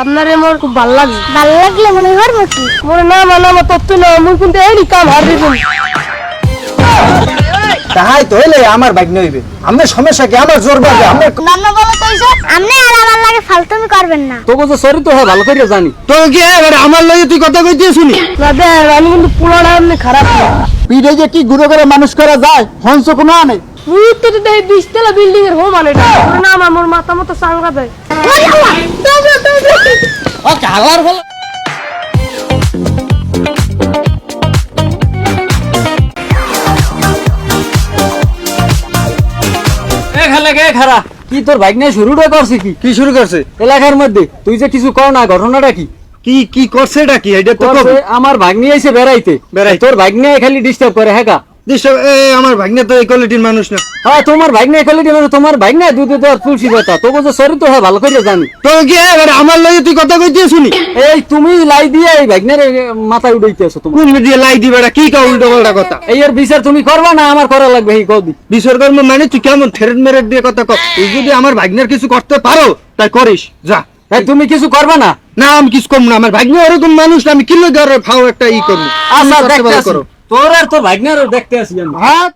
আপনারে মোর খুব ভালো লাগে। ভালো লাগলে মনে করব কি মোর না মানে আমার তত্ত্ব না মুই কিন্তু এই কাম হারি তাহাই তো হইলে আমার বাইক নইবে আমার সমস্যা কি? আমার জোর বাজে আমার নানা বলো কইছো আপনি আর আমার লাগে ফালতুমি করবেন না। তোকে যে চরিত্র হয় ভালো করে জানি। তো কি এবারে আমার লগে তুই কথা কইতে শুনি। না দেখ আমি কিন্তু পুরাটা খারাপ। না পিঠে যে কি গুঁড়ো করে মানুষ করা যায় হংস কোনো আনে। মুই তো বিশতলা বিল্ডিং এর হোম আনে না আমার মোর মাথা মতো দেয়। খারা কি তোর বাইক নিয়ে শুরুটা করছি কি? কি শুরু করছে? এলাকার মধ্যে তুই যে কিছু কর না ঘটনাটা কি? কি কি করছে এটা কি? এটা তো আমার ভাগ্নি আইছে বেড়াইতে। বেড়াইতে। তোর ভাগ্নি খালি ডিস্টার্ব করে হ্যাঁ এ আমার ভাগ্নে তো এই কোয়ালিটির মানুষ না। হ্যাঁ তোমার ভাগ্নি খালি মানে তোমার ভাগ্নি দুধে দেওয়ার তুলসী পাতা তোকে যে চরিত্র হয় ভালো করে জানি। তো কি এবারে আমার লগে তুই কথা কইতে শুনি? এই তুমি লাই দিয়ে এই ভাগ্নের মাথায় উঠাইতে আছো তুমি কোন দিয়ে লাই দিবাটা কি কা উল্টো পাল্টা কথা? এই এর বিচার তুমি করবা না আমার করা লাগবে এই কদি বিসর্গর মানে তুই কেমন থেরেট মেরেট দিয়ে কথা কর তুই যদি আমার ভাগ্নের কিছু করতে পারো তাই করিস যা। এই তুমি কিছু করবা না? না আমি কিছু কম না আমার ভাগ্নে ওরকম মানুষ না আমি কিলো ঘরে ফাও একটা ই করব। আচ্ছা তুমি। করো। তোর আর তোর ভাগ্নের দেখতে আসি আমি। হ্যাঁ